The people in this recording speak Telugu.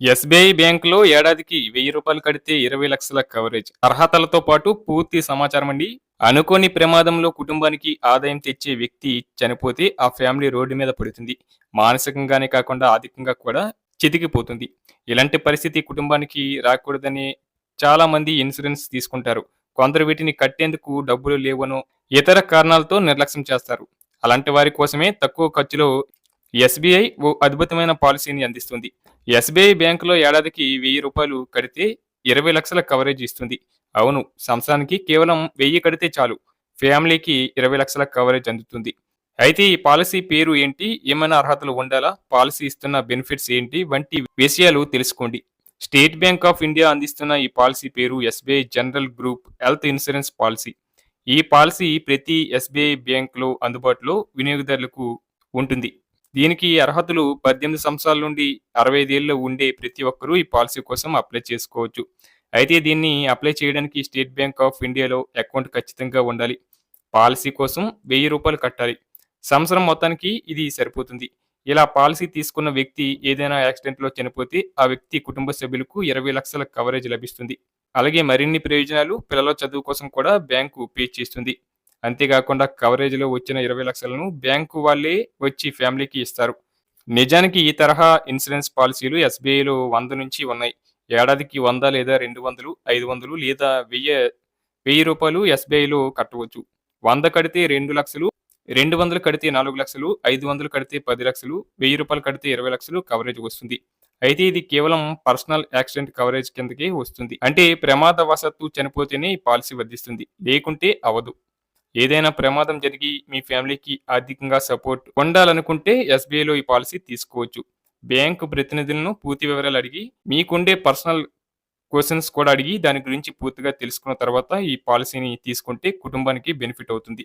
ఎస్బీఐ బ్యాంకులో ఏడాదికి వెయ్యి రూపాయలు కడితే ఇరవై లక్షల కవరేజ్. అర్హతలతో పాటు పూర్తి సమాచారం అండి. అనుకోని ప్రమాదంలో కుటుంబానికి ఆదాయం తెచ్చే వ్యక్తి చనిపోతే ఆ ఫ్యామిలీ రోడ్డు మీద పడుతుంది. మానసికంగానే కాకుండా ఆర్థికంగా కూడా చితికిపోతుంది. ఇలాంటి పరిస్థితి కుటుంబానికి రాకూడదని చాలా మంది ఇన్సూరెన్స్ తీసుకుంటారు. కొందరు వీటిని కట్టేందుకు డబ్బులు లేవనో ఇతర కారణాలతో నిర్లక్ష్యం చేస్తారు. అలాంటి వారి కోసమే తక్కువ ఖర్చులో ఎస్బీఐ ఓ అద్భుతమైన పాలసీని అందిస్తుంది. ఎస్బీఐ బ్యాంకులో ఏడాదికి వెయ్యి రూపాయలు కడితే ఇరవై లక్షల కవరేజ్ ఇస్తుంది. అవును సంవత్సరానికి కేవలం వెయ్యి కడితే చాలు. ఫ్యామిలీకి ఇరవై లక్షల కవరేజ్ అందుతుంది. అయితే ఈ పాలసీ పేరు ఏంటి? ఏమైనా అర్హతలు ఉండాలా? పాలసీ ఇస్తున్న బెనిఫిట్స్ ఏంటి? వంటి విషయాలు తెలుసుకోండి. స్టేట్ బ్యాంక్ ఆఫ్ ఇండియా అందిస్తున్న ఈ పాలసీ పేరు SBI general group health insurance policy. ఈ పాలసీ ప్రతి ఎస్బీఐ బ్యాంకులో అందుబాటులో వినియోగదారులకు ఉంటుంది. దీనికి అర్హతలు పద్దెనిమిది సంవత్సరాల నుండి అరవై ఐదేళ్ళు ఉండే ప్రతి ఒక్కరూ ఈ పాలసీ కోసం అప్లై చేసుకోవచ్చు. అయితే దీన్ని అప్లై చేయడానికి స్టేట్ బ్యాంక్ ఆఫ్ ఇండియాలో అకౌంట్ ఖచ్చితంగా ఉండాలి. పాలసీ కోసం వెయ్యి రూపాయలు కట్టాలి. సంవత్సరం మొత్తానికి ఇది సరిపోతుంది. ఇలా పాలసీ తీసుకున్న వ్యక్తి ఏదైనా యాక్సిడెంట్లో చనిపోతే ఆ వ్యక్తి కుటుంబ సభ్యులకు ఇరవై లక్షల కవరేజ్ లభిస్తుంది. అలాగే మరిన్ని ప్రయోజనాలు పిల్లల చదువు కోసం కూడా బ్యాంకు పే చేస్తుంది. అంతేకాకుండా కవరేజ్లో వచ్చిన ఇరవై లక్షలను బ్యాంకు వాళ్ళే వచ్చి ఫ్యామిలీకి ఇస్తారు. నిజానికి ఈ తరహా ఇన్సూరెన్స్ పాలసీలు ఎస్బీఐలో వంద నుంచి ఉన్నాయి. ఏడాదికి వంద లేదా రెండు వందలు ఐదు వందలు లేదా వెయ్యి వెయ్యి రూపాయలు ఎస్బీఐలో కట్టవచ్చు. వంద కడితే రెండు లక్షలు రెండు వందలు కడితే నాలుగు లక్షలు ఐదు వందలు కడితే పది లక్షలు వెయ్యి రూపాయలు కడితే ఇరవై లక్షలు కవరేజ్ వస్తుంది. అయితే ఇది కేవలం పర్సనల్ యాక్సిడెంట్ కవరేజ్ కిందకే వస్తుంది. అంటే ప్రమాదవశాత్తు చనిపోతేనే ఈ పాలసీ వర్ధిస్తుంది లేకుంటే అవదు. ఏదైనా ప్రమాదం జరిగి మీ ఫ్యామిలీకి ఆర్థికంగా సపోర్ట్ పొందాలనుకుంటే ఎస్బీఐలో ఈ పాలసీ తీసుకోవచ్చు. బ్యాంకు ప్రతినిధులను పూర్తి వివరాలు అడిగి మీకుండే పర్సనల్ క్వశ్చన్స్ కూడా అడిగి దాని గురించి పూర్తిగా తెలుసుకున్న తర్వాత ఈ పాలసీని తీసుకుంటే కుటుంబానికి బెనిఫిట్ అవుతుంది.